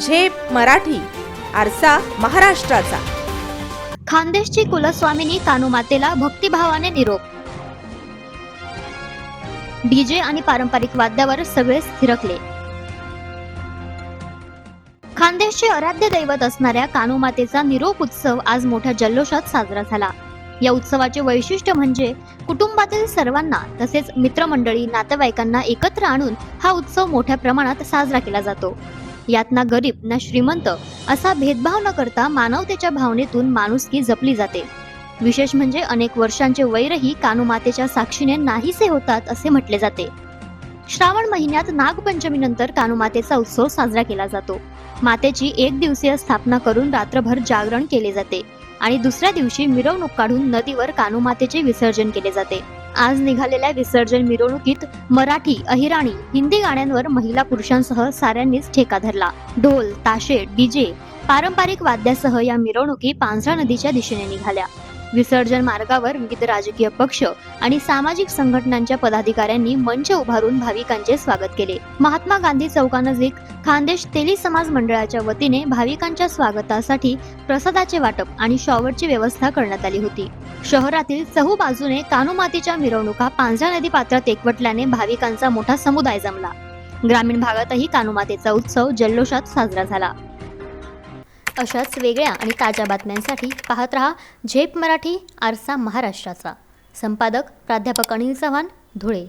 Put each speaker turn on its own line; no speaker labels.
झेप मराठी आरसा महाराष्ट्राचा.
खानदेशची कुलस्वामिनी कानुमातेला भक्तिभावाने निरोप. डीजे आणि पारंपरिक वाद्यावर सगळेच थिरकले. खानदेशचे आराध्य दैवत असणाऱ्या कानुमातेचा निरोप उत्सव आज मोठ्या जल्लोषात साजरा झाला. या उत्सवाचे वैशिष्ट्य म्हणजे कुटुंबातील सर्वांना तसेच मित्रमंडळी नातेवाईकांना एकत्र आणून हा उत्सव मोठ्या प्रमाणात साजरा केला जातो. यात ना गरीब ना श्रीमंत असा भेदभाव न करता मानवतेच्या भावनेतून माणुसकी जपली जाते. विशेष म्हणजे अनेक वर्षांचे वैरही कानुमातेच्या साक्षीने नाहीसे होतात असे म्हटले जाते. श्रावण महिन्यात नागपंचमीनंतर कानुमातेचा उत्सव साजरा केला जातो. मातेची एक दिवसीय स्थापना करून रात्रभर जागरण केले जाते आणि दुसऱ्या दिवशी मिरवणूक काढून नदीवर कानुमातेचे विसर्जन केले जाते. आज निघालेल्या विसर्जन मिरवणुकीत मराठी अहिराणी हिंदी गाण्यांवर महिला पुरुषांसह साऱ्यांनीच ठेका धरला. ढोल ताशे डीजे पारंपरिक वाद्यासह या मिरवणुकी पांझरा नदीच्या दिशेने निघाल्या. विसर्जन मार्गावर विविध राजकीय पक्ष आणि सामाजिक संघटनांच्या पदाधिकाऱ्यांनी मंच उभारून भाविकांचे स्वागत केले. महात्मा गांधी चौकानजीक खानदेश तेली समाज मंडळाच्या वतीने भाविकांच्या स्वागतासाठी प्रसादाचे वाटप आणि शॉवरची व्यवस्था करण्यात आली होती. शहरातील चहू बाजूने कानुमातीच्या मिरवणुका पांझरा नदी पात्रात एकवटल्याने भाविकांचा मोठा समुदाय जमला. ग्रामीण भागातही कानुमातेचा उत्सव जल्लोषात साजरा झाला. अशाच वेगळ्या आणि ताज्या बातम्यांसाठी पाहत रहा झेप मराठी आरसा महाराष्ट्राचा. संपादक प्राध्यापक अनिल चव्हाण धुळे.